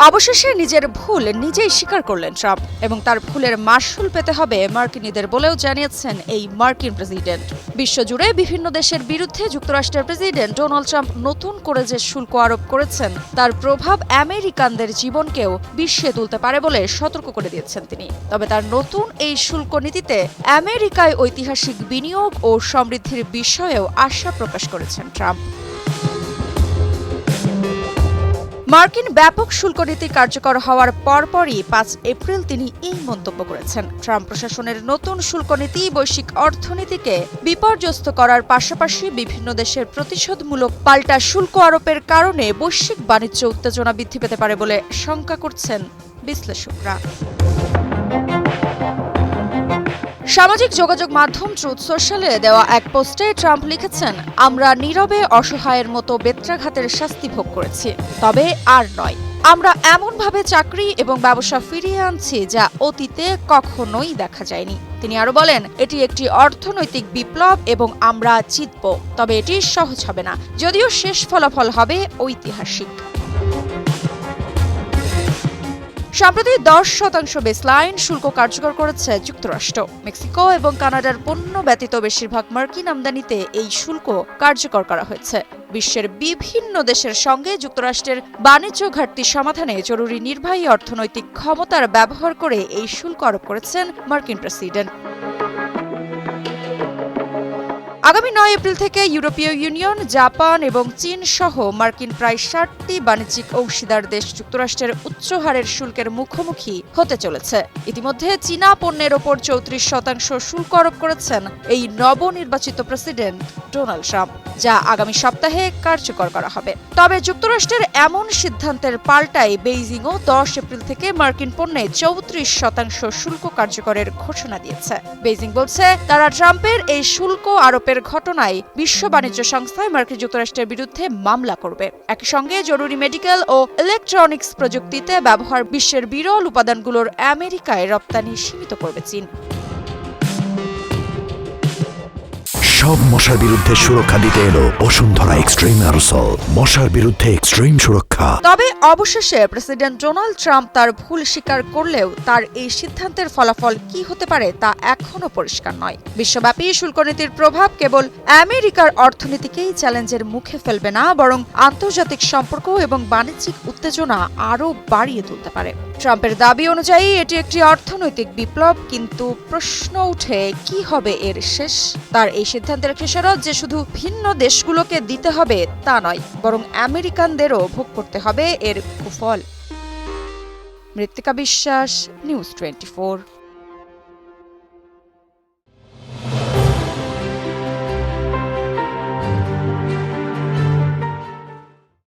অবশেষে নিজের ভুল নিজেই স্বীকার করলেন ট্রাম্প এবং তার ভুলের মাসুল পেতে হবে মার্কিনীদের বলেও জানিয়েছেন এই মার্কিন প্রেসিডেন্ট। বিশ্বজুড়ে বিভিন্ন দেশের বিরুদ্ধে যুক্তরাষ্ট্রের প্রেসিডেন্ট ডোনাল্ড ট্রাম্প নতুন করে যে শুল্ক আরোপ করেছেন, তার প্রভাব আমেরিকানদের জীবনকেও বিশ্বে তুলতে পারে বলে সতর্ক করে দিয়েছেন তিনি। তবে তার নতুন এই শুল্ক নীতিতে আমেরিকায় ঐতিহাসিক বিনিয়োগ ও সমৃদ্ধির বিষয়েও আশা প্রকাশ করেছেন ট্রাম্প। মার্কিন ব্যাপক শুল্ক নীতি কার্যকর হওয়ার পরপরই পাঁচ এপ্রিল তিনি এই মন্তব্য করেছেন। ট্রাম্প প্রশাসনের নতুন শুল্ক নীতি বৈশ্বিক অর্থনীতিকে বিপর্যস্ত করার পাশাপাশি বিভিন্ন দেশের প্রতিশোধমূলক পাল্টা শুল্ক আরোপের কারণে বৈশ্বিক বাণিজ্য উত্তেজনা বৃদ্ধি পেতে পারে বলে শঙ্কা করছেন বিশ্লেষকরা। সামাজিক যোগাযোগ মাধ্যম ট্রুথ সোশ্যালে দেওয়া এক পোস্টে ট্রাম্প লিখেছেন, আমরা নীরবে অসহায়ের মতো বেত্রাঘাতের শাস্তি ভোগ করেছি। তবে আর নয়, আমরা এমনভাবে চাকরি এবং ব্যবসা ফিরিয়ে আনছি যা অতীতে কখনোই দেখা যায়নি। তিনি আরও বলেন, এটি একটি অর্থনৈতিক বিপ্লব এবং আমরা জিতব, তবে এটি সহজ হবে না। যদিও শেষ ফলাফল হবে ঐতিহাসিক। সম্প্রতি দশ শতাংশ বেসলাইন শুল্ক কার্যকর করেছে যুক্তরাষ্ট্র। মেক্সিকো এবং কানাডার পণ্য ব্যতীত বেশিরভাগ মার্কিন আমদানিতে এই শুল্ক কার্যকর করা হয়েছে। বিশ্বের বিভিন্ন দেশের সঙ্গে যুক্তরাষ্ট্রের বাণিজ্য ঘাটতি সমাধানে জরুরি নির্বাহী অর্থনৈতিক ক্ষমতার ব্যবহার করে এই শুল্ক আরোপ করেছেন মার্কিন প্রেসিডেন্ট। আগামী নয় এপ্রিল থেকে ইউরোপীয় ইউনিয়ন, জাপান এবং চীন সহ মার্কিন প্রায় ষাটটি বাণিজ্যিক অংশীদার দেশ যুক্তরাষ্ট্রের উচ্চ হারের শুল্কের মুখোমুখি হতে চলেছে। ইতিমধ্যে চীনা পণ্যের ওপর চৌত্রিশ শতাংশ শুল্ক আরোপ করেছেন এই নবনির্বাচিত প্রেসিডেন্ট ডোনাল্ড ট্রাম্প, যা আগামী সপ্তাহে কার্যকর করা হবে। তবে যুক্তরাষ্ট্রের এমন সিদ্ধান্তের পাল্টায় বেইজিংও দশ এপ্রিল থেকে মার্কিন পণ্যে চৌত্রিশ শতাংশ শুল্ক কার্যকরের ঘোষণা দিয়েছে। বেইজিং বলছে, তারা ট্রাম্পের এই শুল্ক আরোপের ঘটনায় বিশ্ব বাণিজ্য সংস্থায় মার্কিন যুক্তরাষ্ট্রের বিরুদ্ধে মামলা করবে। একই সঙ্গে জরুরি মেডিকেল ও ইলেকট্রনিক্স প্রযুক্তিতে ব্যবহার বিশ্বের বিরল উপাদানগুলোর আমেরিকায় রপ্তানি সীমিত করবে চীন। সব মশার বিরুদ্ধে সুরক্ষা দিতে এলো বসুন্ধরা এক্সট্রিম অ্যারোসল। মশার বিরুদ্ধে এক্সট্রিম সুরক্ষা। তবে অবশেষে প্রেসিডেন্ট ডোনাল্ড ট্রাম্প তার ভুল স্বীকার করলেও তার এই সিদ্ধান্তের ফলাফল কি হতে পারে তা এখনও পরিষ্কার নয়। বিশ্বব্যাপী শুল্ক নীতির প্রভাব কেবল আমেরিকার অর্থনীতিকেই চ্যালেঞ্জের মুখে ফেলবে না, বরং আন্তর্জাতিক সম্পর্ক এবং বাণিজ্যিক উত্তেজনা আরও বাড়িয়ে তুলতে পারে। ট্রাম্পের দাবি অনুযায়ী, এটি একটি অর্থনৈতিক বিপ্লব, কিন্তু প্রশ্ন উঠে, কি হবে এর শেষ? তার এই সিদ্ধান্তের খেসারত যে শুধু ভিন্ন দেশগুলোকে দিতে হবে তা নয়, বরং আমেরিকানদেরও ভোগ করতে হবে এর কুফল। মৃত্তিকা বিশ্বাস, নিউজ টোয়েন্টি